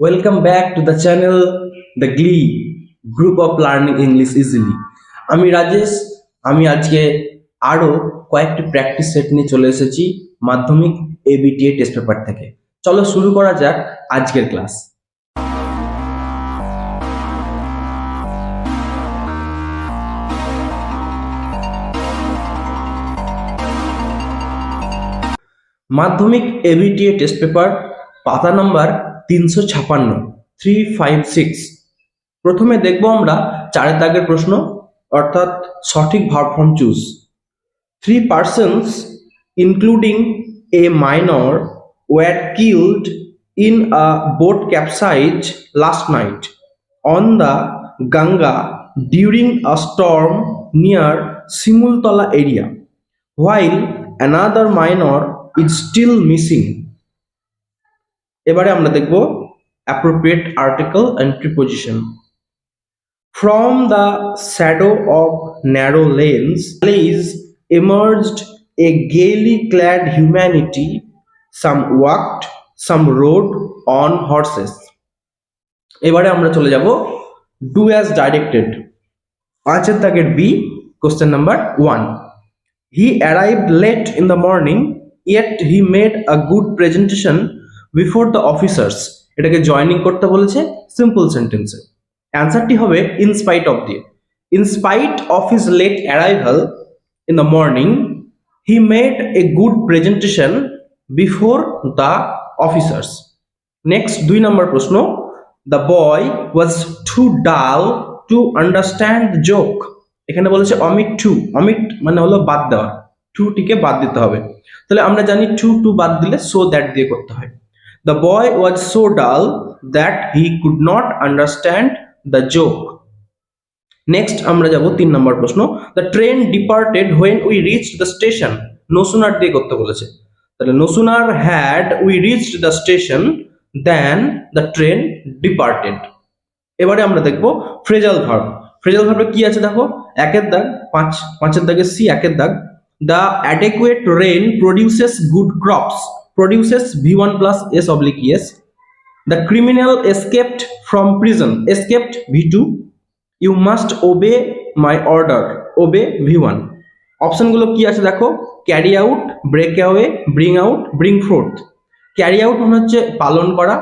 Welcome back to the channel, The Glee, Group of Learning English Easily. আমি রাজেশ, আমি আজকে আরও কয়েকটি প্র্যাকটিস সেট নিয়ে চলে এসেছি মাধ্যমিক এবিটিএ টেস্ট পেপার থেকে চলো শুরু করা যাক আজকের class Madhyamik ABTA test paper পাতা নাম্বার তিনশো ছাপান্ন থ্রি ফাইভ সিক্স প্রথমে দেখব আমরা চারের দাগের প্রশ্ন, অর্থাৎ সঠিক verb form choose three persons including a minor were killed in a boat capsize last night on the Ganga during a storm near Shimultala area while another minor is still missing এবারে আমরা দেখব appropriate article and preposition from the shadow of narrow lanes alleys emerged a gaily clad humanity some walked some rode on horses এবারে আমরা চলে যাব do as directed পাঁচের দাগের B question number one He arrived late in the morning, yet he made a good presentation before the officers এটাকে joining করতে বলেছে simple সেন্টেন্সে অ্যান্সারটি হবে ইনস্পাইট অফ দিয়ে in spite of his late arrival in the morning he made a good presentation before the officers next দুই নম্বর প্রশ্ন। The boy was too dull to understand joke এখানে বলেছে অমিট টু অমিট মানে হলো বাদ দেওয়া। টুটিকে বাদ দিতে হবে। তাহলে আমরা জানি টু টু বাদ দিলে সো দ্যাট দিয়ে করতে হয়। The boy was so dull that he could not understand the joke next আমরা যাব তিন নম্বর প্রশ্ন। The train departed when we reach the station no sooner দিয়ে করতে বলেছে। তাহলে no sooner had we reach the station then the train departed এবারে আমরা দেখব ফ্রেজাল ভার্ব। ফ্রেজাল ভার্বে কি আছে দেখো? একের দাগ, পাঁচ, পাঁচের দাগে সি, একের দাগ। The adequate rain produces good crops plus S oblique ES the criminal escaped from prison escaped V two you must obey my order obey V one অপশনগুলো কি আছে দেখো? Carry out break away bring out bring forth carry out মানে হচ্ছে পালন করা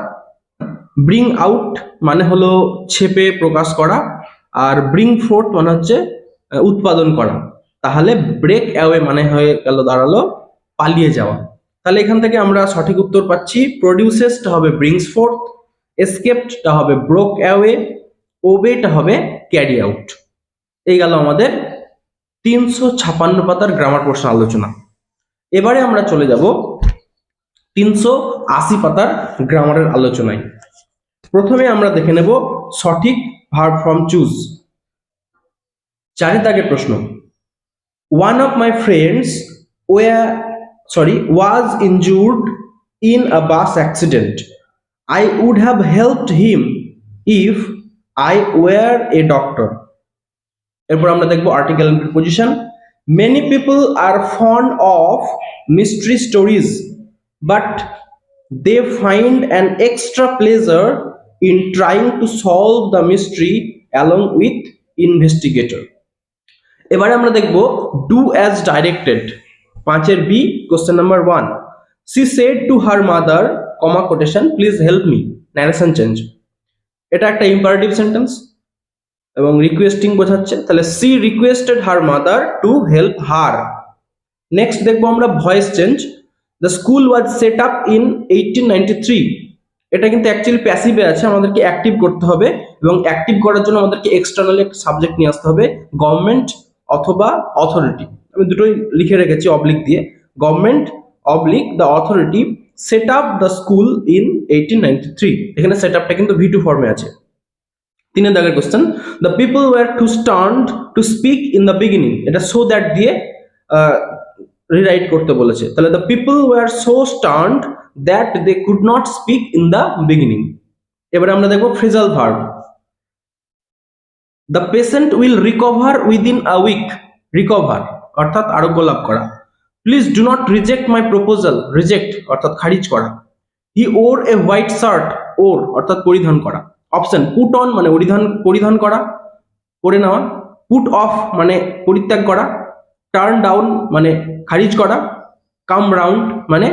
bring out মানে হলো ছেপে প্রকাশ করা, আর ব্রিং ফোর্থ মানে হচ্ছে উৎপাদন করা। তাহলে ব্রেক অ্যাওয়ে মানে হয়ে গেল, দাঁড়াল, পালিয়ে যাওয়া। তাহলে এখান থেকে আমরা সঠিক উত্তর পাচ্ছি প্রডিউসেসটা হবে ব্রিংস ফোর্থ এসকেপডটা হবে ব্রোক অ্যাওয়ে ওবেটা হবে ক্যারি আউট এই গেল আমাদের তিনশো ছাপান্ন পাতার গ্রামার প্রশ্ন আলোচনা। এবারে আমরা চলে যাব তিনশো আশি পাতার গ্রামারের আলোচনায়। প্রথমে আমরা দেখে নেব সঠিক ভার্ব ফ্রম চুজ চারি প্রশ্ন one of my friends were sorry was injured in a bus accident i would have helped him if i were a doctor এরপর আমরা দেখব article preposition many people are fond of mystery stories but they find an extra pleasure in trying to solve the mystery along with investigator এবারে আমরা দেখব do as directed পাঁচের B question number one she said to her mother comma quotation please help me narration change এটা একটা imperative sentence এবং requesting বোঝাচ্ছে। তাহলে she requested her mother to help her next দেখব আমরা voice change the school was set up in eighteen এটা কিন্তু actually প্যাসিভে আছে, আমাদেরকে অ্যাক্টিভ করতে হবে এবং অ্যাক্টিভ করার জন্য আমাদেরকে এক্সটার্নালি একটা সাবজেক্ট নিয়ে আসতে হবে গভর্নমেন্ট অথবা অথরিটি আমি দুটোই লিখে রেখেছি অবলিক দিয়ে। Government oblique the authority set up the school in eighteen ninety three এখানে সেট আপটা কিন্তু ভি টু ফর্মে আছে। তিনের দাগের question the people were too stunned to speak in the beginning এটা সো দ্যাট দিয়ে রিরাইট করতে বলেছে। তাহলে the people were so stunned that they could not speak in the beginning এবারে আমরা দেখব phrasal verb the patient will recover within a week recover অর্থাৎ আরোগ্য লাভ করা। Please do not reject my proposal reject অর্থাৎ খারিজ করা। হি ওর এ হোয়াইট শার্ট ওর অর্থাৎ পরিধান করা। অপশন পুট অন মানে পরিধান পরিধান করা, পরে নেওয়া। পুট অফ মানে পরিত্যাগ করা। টার্ন ডাউন মানে খারিজ করা। কাম রাউন্ড মানে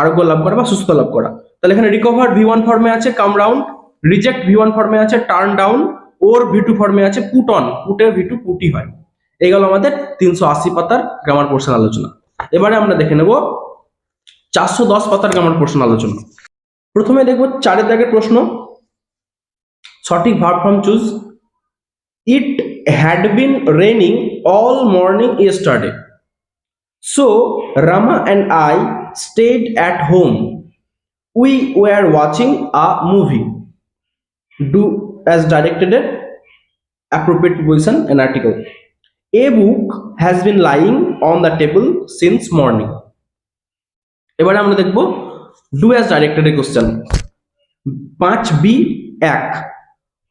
আরোগ্য লাভ করা বা সুস্থ লাভ করা। তাহলে এখানে রিকভার ভি ওয়ান ফর্মে আছে come round reject V one ফর্মে আছে turn down or V two ফর্মে আছে পুট অন পুটের ভি টু পুটি হয়। এই গেল আমাদের তিনশো আশি পাতার গ্রামার পোর্শন আলোচনা। এবারে আমরা দেখে নেব চারশো দশ পাতার গ্রামার পোর্শন আলোচনা। প্রথমে দেখব চারের দাগের প্রশ্ন। সঠিক verb form choose it had been raining all morning yesterday so Rama and I stayed at home we were watching a movie do as directed appropriate preposition and article. A book has been lying on the table since morning. এবারে আমরা দেখব do as directed question পাঁচ B এক।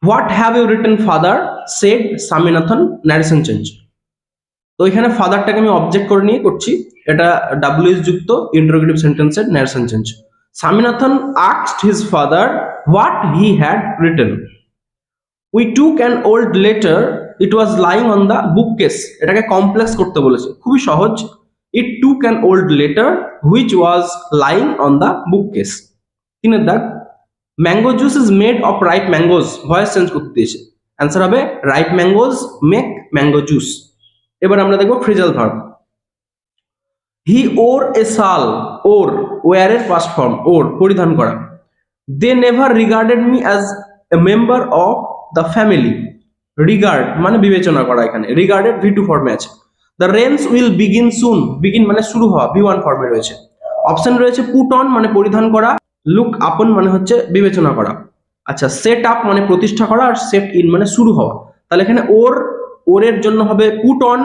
What have you written father said Swaminathan narration change তো এখানে ফাদারটাকে আমি object করে নিয়ে করছি। এটা ডাব্লিউএস যুক্ত ইন্টারোগেটিভ সেন্টেন্সের narration change Swaminathan আক্সড his father what he had written we took an old letter it was lying on the book case এটাকে কমপ্লেক্স করতে বলেছে। খুবই সহজ। It took an old letter which was lying on the book case তিনের দাগ। Mango juice is made of ripe mangoes voice change করতে দিয়েছে answer হবে ripe mangoes make mango juice এবার আমরা দেখব ফ্রিজাল ভার্ব হি ওর এ সাল ওর। ওয়ারের পাস্ট ফর্ম ওর। পরিধান করা। They never regarded me as a member of the family regard মানে বিবেচনা করা এখানে। রিগার্ডেড ভি টু ফর্মে আছে। The rains will begin soon begin মানে শুরু হওয়া ভি ওয়ান ফর্মে রয়েছে। অপশন রয়েছে পুট অন মানে পরিধান করা লুক আপন মানে হচ্ছে বিবেচনা করা। আচ্ছা সেট আপ মানে প্রতিষ্ঠা করা আর সেট ইন মানে শুরু হওয়া। তাহলে এখানে ওর ওরের জন্য হবে পুট অন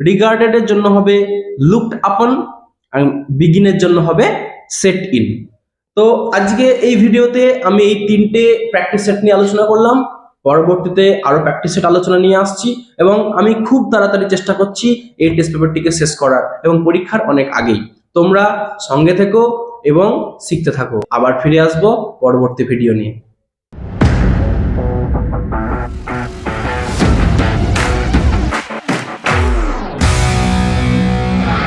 রিগার্ডেড এর জন্য হবে লুকড আপন আর বিগিনের জন্য হবে সেট ইন তো আজকে এই ভিডিওতে আমি এই তিনটে প্র্যাকটিস সেট নিয়ে আলোচনা করলাম। পরবর্তীতে আরও প্র্যাকটিস সেট আলোচনা নিয়ে আসছি এবং আমি খুব তাড়াতাড়ি চেষ্টা করছি এই টেস্ট পেপারটিকে শেষ করার এবং পরীক্ষার অনেক আগেই। তোমরা সঙ্গে থেকো এবং শিখতে থাকো। আবার ফিরে আসব পরবর্তী ভিডিও নিয়ে।